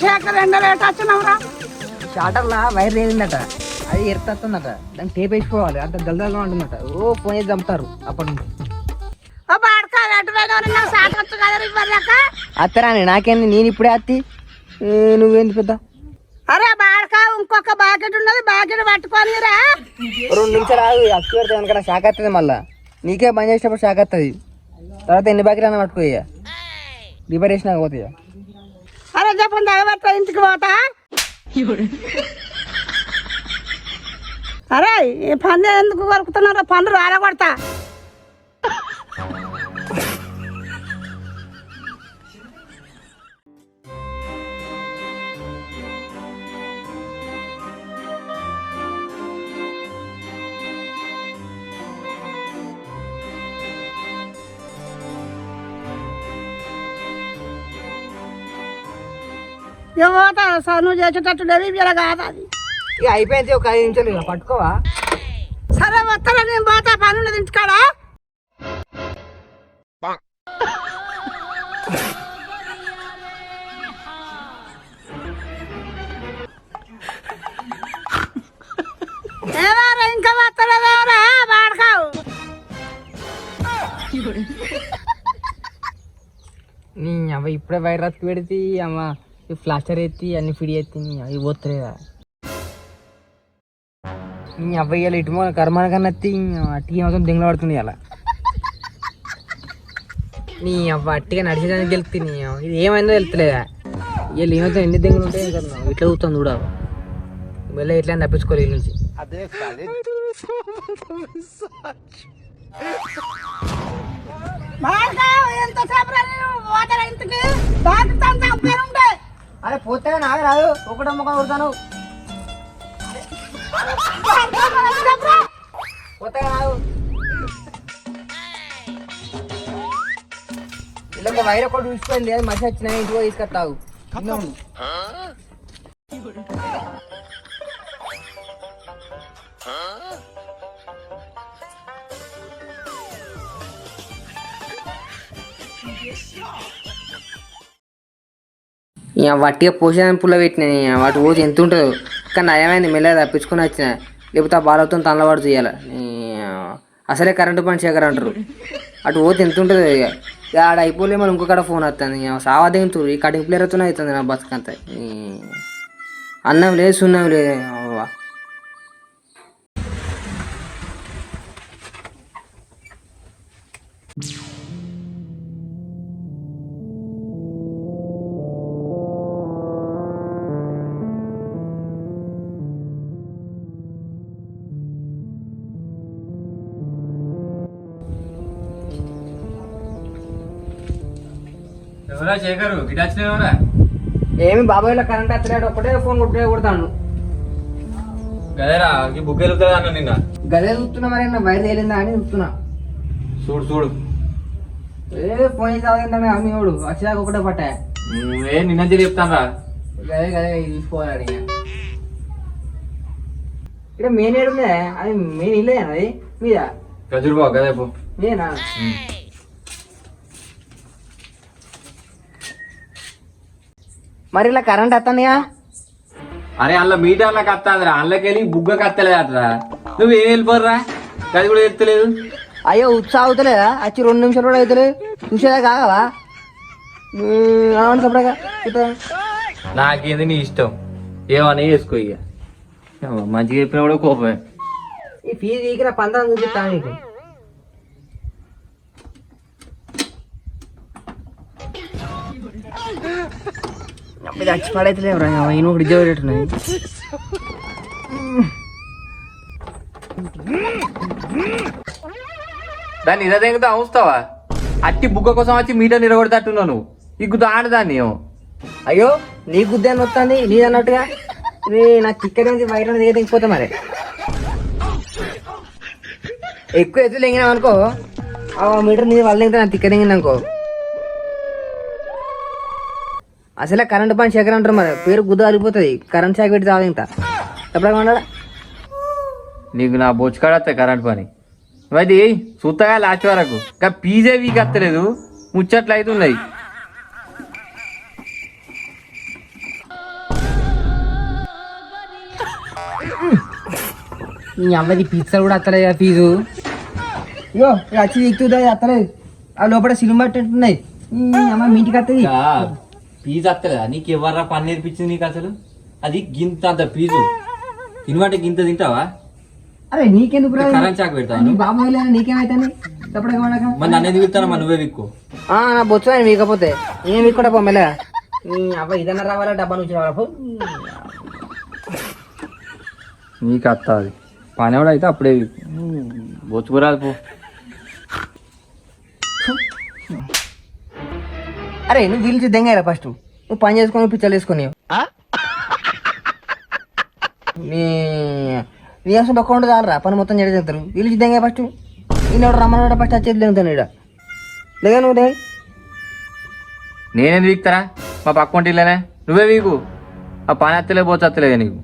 శేఖర్ ఎండలు ఎటు వచ్చినావురా. షార్టర్లా వైర్ లేదట అది ఎరుతుందట దాన్ని టేప్ వేసుకోవాలి. అంత దళదళగా ఉంటుందట. ఓ ఫోన్ చేసి చంపుతారు అప్పటి నుంచి. ఓ బాడకా ఎటు అత్తరాని నాకేంది? నేను ఇప్పుడే అత్తి. ఏ, నువ్వేంది పెద్ద? అరే బాడకా ఇంకొక బాకెట్ ఉన్నది. బాకెట్ పట్టుకోనిరా. రెండు నిమిషాలు ఆగు. అక్కి పెడితే షాక్ వస్తుంది మళ్ళా. నీకే బంద్ చేసేటప్పుడు షాక్ వస్తుంది తర్వాత ఎన్ని బాకీలు అన్న పట్టుకోయ్యా. రిపేర్ చేసినాక పోతాయా? చెప్పండి దగబట్ట ఇంటికి పోతా? అరే ఈ పంది ఎందుకు కొరుకుతున్నారో పండు రాలగొడతా. సార్ నువ్వు చేసేటట్టు లేదు ఇలా కాదు అది. ఇక అయిపోయింది ఒక ఐదు నిమిషాలు ఇక పట్టుకోవా? సరే వస్తారా నేను పోతా పని ఉన్నది ఇంటికాడా? ఏమారా ఇంకా వస్తలేదేమరా వాడకావు. నీ అవ్వ ఇప్పుడే వైరస్ పెడితే అమ్మ. ఈ ఫ్లాస్టర్ ఎత్తి అన్ని ఫిడి ఎత్తి నీ అవి పోతలేదా నీ అవ్వ ఇవాళ ఇటు మూల కర్మాన కన్నా ఎత్తి అట్టిగా మొత్తం దింగలు పడుతుంది అలా నీ అవ్వ అట్టిగా నడిచేదానికి గెలుతుంది నీ. ఇది ఏమైందో వెళ్తలేదా వీళ్ళు ఏమైతే ఎన్ని దింగులు ఉంటాయి కదా ఇట్లా చూస్తాను చూడ మళ్ళీ ఇట్లా తప్పించుకోవాలి వీళ్ళ నుంచి. వాడకావు ఎంత నేను? పోతారా ఇంటికి దాటుతాను అరే పోతే నాకు రాదు. ఒకటే ముఖం కొడతాను. పోతే రాదు. ఇలా ఒక వైర్ ఒకటి చూసుకోండి. అది మసి వచ్చిన ఇంటికి పోయి తీసుకొస్తావు. తిన్నాము. ఇక వట్టిగా పోషణ పుల్ల పెట్టినాయి వాటి పోతే ఎంత ఉంటుందో. కానీ నయమైంది మెల్లగా తప్పించుకొని వచ్చిన. లేకపోతే ఆ బాలతో తనలవాడు చేయాలి? అసలే కరెంటు పని శేఖర్ అంటారు. అటు పోతే ఎంత ఉంటుందో ఇక. ఇక ఆడ అయిపోలే మళ్ళీ ఇంకొకడ ఫోన్ వస్తుంది సావా దిగుతురు ఈ కటింగ్ ప్లేయర్తోనే అవుతుంది నా బతుకంతా. అన్నం లేదు సున్నం లేదు. you ఎవరా శేఖరు గిట వచ్చినావురా ఏమి బాబాయ్లో కరెంట్ వస్తలేడు ఒకటే ఫోన్ కొట్టే కొడతాను గదేరా ఈ బుక్ వెళ్తుంది అన్న నిన్న? గదే చూస్తున్నా మరి నా బయట తేలిందా అని చూస్తున్నా. చూడు చూడు. ఏ ఫోన్ చేసి తాగింటాను అమ్మేవాడు వచ్చాక ఒకటే పట్టా. ఏ నిన్న చెప్తాను రా గదే గదే ఇది తీసుకోవాలని ఇక్కడ మెయిన్ ఏడు ఉందే అది మెయిన్ ఇల్లే అది? మీద? గజురుబా గదే పో. నేనా మరి ఇలా కరెంట్ వస్తుందిగా? అరే అందులో మీటర్లకు వస్తుంది రా అందులోకి వెళ్ళి బుగ్గ కత్తలేదు అట్రా నువ్వు ఏం వెళ్ళిపోర్రా? గది కూడా ఎత్తలేదు. అయ్యో ఉత్సాహం అవుతలేదా? వచ్చి రెండు నిమిషాలు కూడా అవుతలేదు. చూసేదా కాగవా? నాకేంది నీ ఇష్టం? ఏమని వేసుకో ఇక. మంచిగా చెప్పినా కూడా కోపమే. ఈ ఫీజు ఈకిన పందరం చూపిస్తాను నీకు. ఇది వచ్చి పడైతలేవు ఈయన ఒకటి ఇజ్జ దాన్ని ఇరదెంగుతా అవుస్తావా అట్టి బుగ్గ కోసం వచ్చి మీటర్ నిలబడతట్టున్నావు నువ్వు ఇగ్గుతా ఆడదాన్ని ఏమో అయ్యో నీ గుద్దే అని వస్తుంది నీ అన్నట్టుగా ఇది నాకు ఇక్కడ నుంచి బయట మరి ఎక్కువ ఎత్తు లెంగినాం అనుకో ఆ మీటర్ నీ వాళ్ళ నాకు తిక్క దిగింది అసలే కరెంట్ పని శేఖర్ అంటారు మరి. పేరు గుద్దారిపోతుంది. కరెంట్ శాఖ పెట్టి తాగు ఇంకా ఎప్పుడేమన్నాడా నీకు నా బొచ్చుకాడ వస్తాయి కరెంట్ పని. అది చూస్తాగా లాస్ట్ వరకు. ఇంకా పీజే వీక్ వస్తలేదు. ముచ్చట్లు అవుతున్నాయి నీ అమ్మది పిచ్చర్ కూడా అత్తలేదు కదా ఫీజు. ఇగో వచ్చి ఎక్కుతుంది అత్తలేదు. ఆ లోపల సినిమా ఉన్నాయి అమ్మ మీ ఇంటికి వస్తుంది. ఫీజు వస్తలేదా నీకు ఎవర్రా పని నేర్పించింది నీకు అసలు? అది గింత అంత ఫీజు తినమంటే గింత తింటావా? అరే నీకెందుకు కరెంట్ చాక్ పెడతావా నీ నువ్వు? బాబు నీకేమైతుంది? మరి నన్ను ఎందుకు వెళ్తాను మరి నువ్వే విక్కు. నా బొచ్చు అని మీకపోతే నేను మీకు కూడా పొమ్మెలే అవ్వ ఇదన్నా రావాలా? డబ్బా నుంచి రావాలా? పో. నీకు అత్త అది. పని కూడా అయితే అప్పుడే బొచ్చుకురాదు పో. అరే నువ్వు వీళ్ళు దెంగారా ఫస్ట్. నువ్వు పని చేసుకొని పిచ్చలు వేసుకొని నీ నీ అసలు ఒక్క ఉండదు పని మొత్తం చేస్తారు వీళ్ళు దెంగా ఫస్ట్. నేను ఎవడు రమ్మన్నాడు ఫస్ట్ వచ్చేది దెంగుతాను ఇక్కడ లేదా నువ్వు దే నేనేది వీక్తారా? మా పక్క ఇంటిలోనే నువ్వే వీకు. ఆ పని అత్తలే పోతే అత్తలేదు నీకు.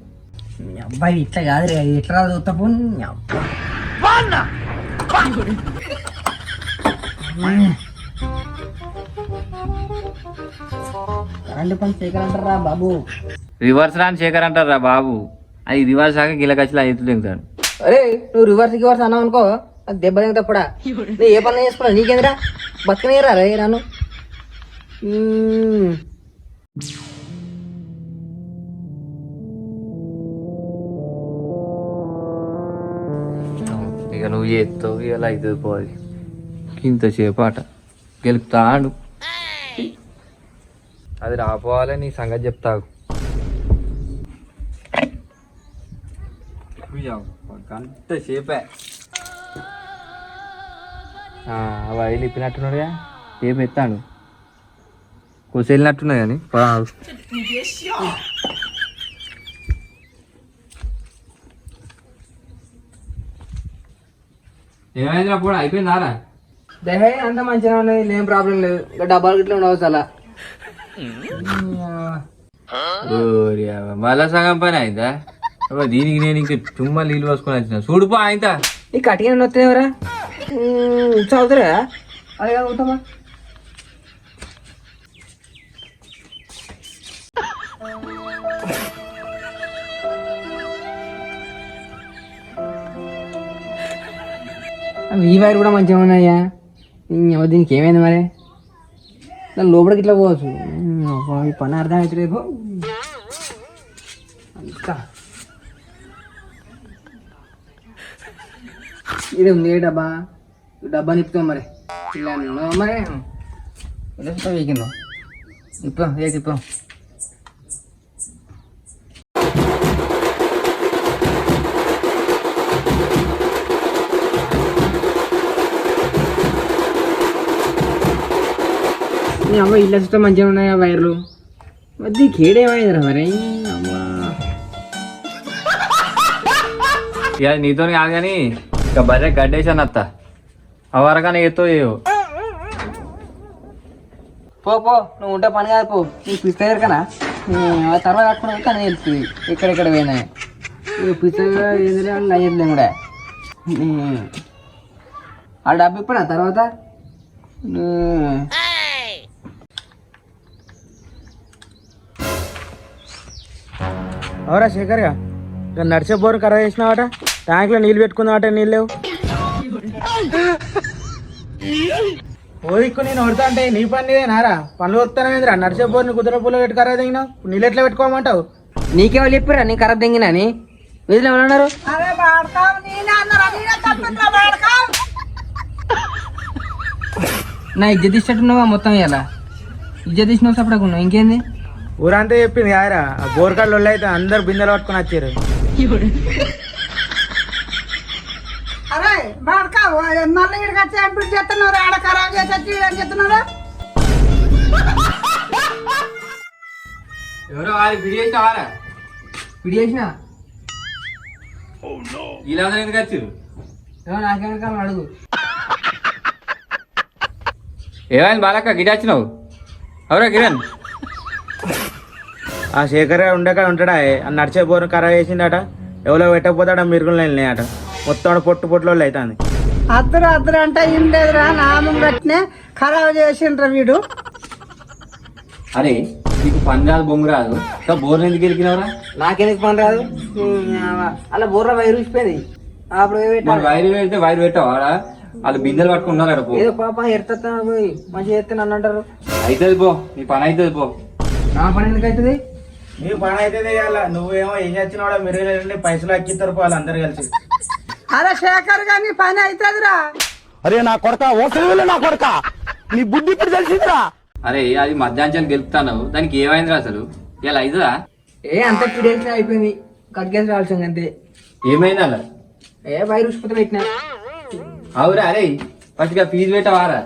అబ్బాయి ఇట్లా కాదు రే ఇట్లా రాదు కరెంట్ పని చేయగలంటారా బాబు? రివర్స్ రాని శేఖర్ అంటారా బాబు? అది రివర్స్ ఆక గిలకచ్చిలా ఎత్తు దిగుతాడు అరే నువ్వు రివర్స్ గివర్స్ అన్నావు అనుకో దెబ్బ తింగతప్పుడా నువ్వు ఏ పని చేసుకున్నావు? నీకేందిరా? బతకనేరా రే నన్ను? మ్మ్. ఇక నువ్వు చేస్తావు ఇలా అవుతుంది పోయి ఇంతసేపు ఆట. గెలుపుతాడు. అది రాపోవాలి నీ సంగతి చెప్తావు గంట సేపే. అవి ఐదు ఇప్పినట్టున్నాడుగా. సేపు ఎత్తాడు వెళ్ళినట్టున్నాయి కానీ ఏమైందిరా కూడా అయిపోయిందారా? దేహే అంత మంచిగా ఉన్నది ఏం ప్రాబ్లం లేదు. ఇంకా డబ్బాలు గిట్ల ఉండవు చాలా. ఓరి అవ్వ, మళ్ళా సగం పని అయిందా? దీనికి నేను ఇంక చుమ్మా నీళ్ళు పోసుకొని వచ్చిన. చూడుపో ఆయనతా ఈ కటిగా వస్తాయి చదువుతారా? అదే కదా ఈ వైర్ కూడా మంచిగా ఉన్నాయా? దీనికి ఏమైంది మరి? దాని లోపలికి ఇట్లా పోవచ్చు ఈ పని అర్థం అవుతుంది రేపు అంతా ఇది ఉంది ఏ డబ్బా డబ్బా నిప్పుతాం మరి ఇలా మరి వెళ్ళిపోతాం వీకిందో ఇప్పాం ఏ తిప్పాం నీ అమ్మ ఇల్లు వస్తే మంచిగా ఉన్నాయా వైర్లు మరి కేడేమైందిరా మరి అమ్మా ఇక నీతో కాదు కానీ ఇక బర్రె గడ్డేసాను అత్త అవరగానే ఎత్తో ఏవో పో పో నువ్వు ఉంటే పని కాదు పో నీకు పిస్తా ఎరకనా ఆ తర్వాత కట్టుకున్నాక కానీ వెళ్తుంది ఎక్కడెక్కడ పోయినా ఈ పిస్తా ఏంటంటే అయ్యట్లే కూడా. ఆ డబ్బు ఇప్పుడా తర్వాత అవరా శేఖర్గా నడిచే బోర్ ఖరాబ్ చేసినావట. ట్యాంక్లో నీళ్ళు పెట్టుకుందామట నీళ్ళు లేవు. ఓ దిక్కు నేను కొడతా అంటే నీ పని నారా? పనులు వస్తానేంద్రా నడిచే బోర్ని కుదిర పూల పెట్టి ఖరాబ్ దిగినావు నీళ్ళు ఎట్లా పెట్టుకోమంటావు? నీకేమో చెప్పిరా నీ ఖరాబ్ తెంగినని వీధిలో ఎవరు ఉన్నారు? నా ఇజ్జత్ ఇచ్చినట్టున్నావా మొత్తం ఇలా ఇజ్జత్ ఇచ్చినావు సపడకున్నావు ఇంకేంది? ఊరంతా చెప్పింది కాదురా. ఆ బోర్ కాళ్ళు అయితే అందరు బిందెలు పట్టుకొని వచ్చారు. అరే మళ్ళీ ఇక్కడికి వచ్చి ఎంపిడి చేస్తున్నారు ఆడ ఖరాబ్ చేసి వచ్చి ఏం చేస్తున్నారు ఎవరో వారి పిడి చేసినావారా పిడి చేసిన? ఇలా ఎందుకు వచ్చారు? నాకేమో అడుగు. ఏమైంది బాలక్క? గిడి వచ్చినావు? ఎవరా కిరణ్? ఆ శేఖర్ ఉండక ఉంటాడా? నడిచే బోర్ ఖరాబ్ చేసిండట ఎవరో పెట్టకపోతాడా మీరు అట మొత్తం పొట్టు పొట్టులో అవుతుంది అద్దరు అద్దరు అంటే ఏం లేదురా నామం పెట్టినే ఖరాబ్ చేసిండ్రా వీడు. అరే నీకు పని రాదు బొంగు రాదు. ఇంకా బోర్లు ఎందుకు గెలికినవరా నాకెందుకు పని రాదు? అలా బుర్ర వైరు ఇచ్చిపోయింది అప్పుడు. వైర్ పెడితే వైర్ పెట్టావు? ఆడ వాళ్ళు బిందెలు పట్టుకున్నారు అక్కడ పో. ఏదో పాప ఎడతా పోయి. మంచిగా చేస్తే నన్ను అంటారు. అవుతుంది పో నీ పని అవుతుంది పో. నా పని ఎందుకు అవుతుంది నీ పని అయితే చేయాల నువ్వేమో ఏం చేస్తున్నావు మీరు పైసలు అక్కిస్తారు పోవాలి అందరు కలిసి. అరే శేఖర్ గాని పని అవుతుందిరా అరే నా కొడక ఓసలి నా కొడక. నీ బుద్ధి ఇప్పుడు తెలిసిందిరా. అరే అది మధ్యాహ్నం గెలుపుతాను దానికి ఏమైందిరా అసలు? ఇలా అవుతుందా ఏ అంత అయిపోయింది. కట్కేసి రావాల్సింది అంతే. ఏమైంది అలా? ఏ వైర్ ఉష్పత్తి పెట్టినా. అవురా అరే ఫస్ట్గా ఫీజు పెట్టవారా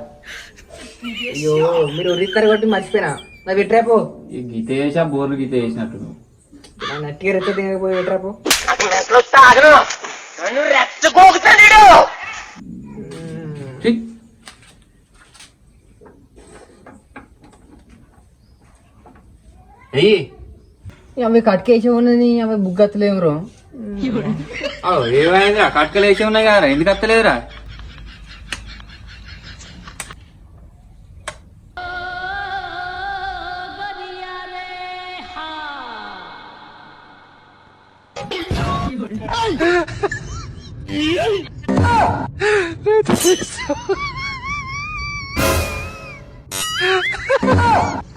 అయ్యో మీరు ఉరిస్తారు కాబట్టి మర్చిపోయినా. నా పెట్టరాపో ఈ గీత వేసా బోర్లు గీత వేసినట్టు నువ్వు. నా నట్టిగా రెచ్చ పోయి పెట్టరాపో ఛీ. ఎయ్యి అవి కట్కేసి ఉన్నది అవి బుగ్గత్తలేము రో ఓ, ఏమైందిరా? కట్కలు వేసి ఉన్నాయి కదా ఎందుకు అత్తలేదురా?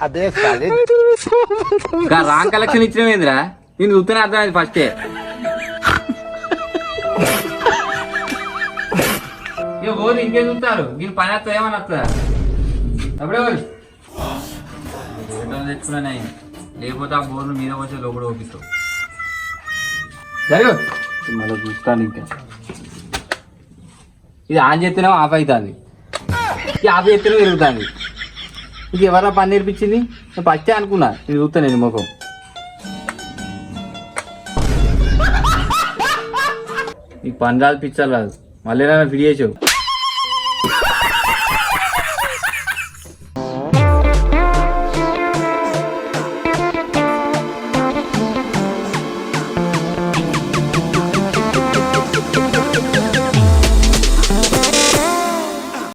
అదే సాలి రాంగ్ కలెక్షన్ ఇచ్చినవేందిరా? నేను చూస్తూనే అర్థమైంది ఫస్టే. ఇక పోదు ఇంకేం చూస్తారు? దీని పని వస్తా ఏమని వస్తా అప్పుడే లేకపోతే ఆ బోర్లు మీద వచ్చే లోపల ఓపిస్తావు జరుగు మళ్ళీ చూస్తాను ఇంకా. ఇది ఆన్ చేస్తేనే ఆఫ్ అవుతుంది. ఇది ఆఫ్ చేస్తేనే పెరుగుతుంది ఇది ఎవరా పని నేర్పించింది? నేను ఫస్టే అనుకున్నా. ఇది చూస్తాను నేను ముఖం. నీకు పని రాదు పిచ్చాలి రాదు. మళ్ళీ ఫిడి చేసావు.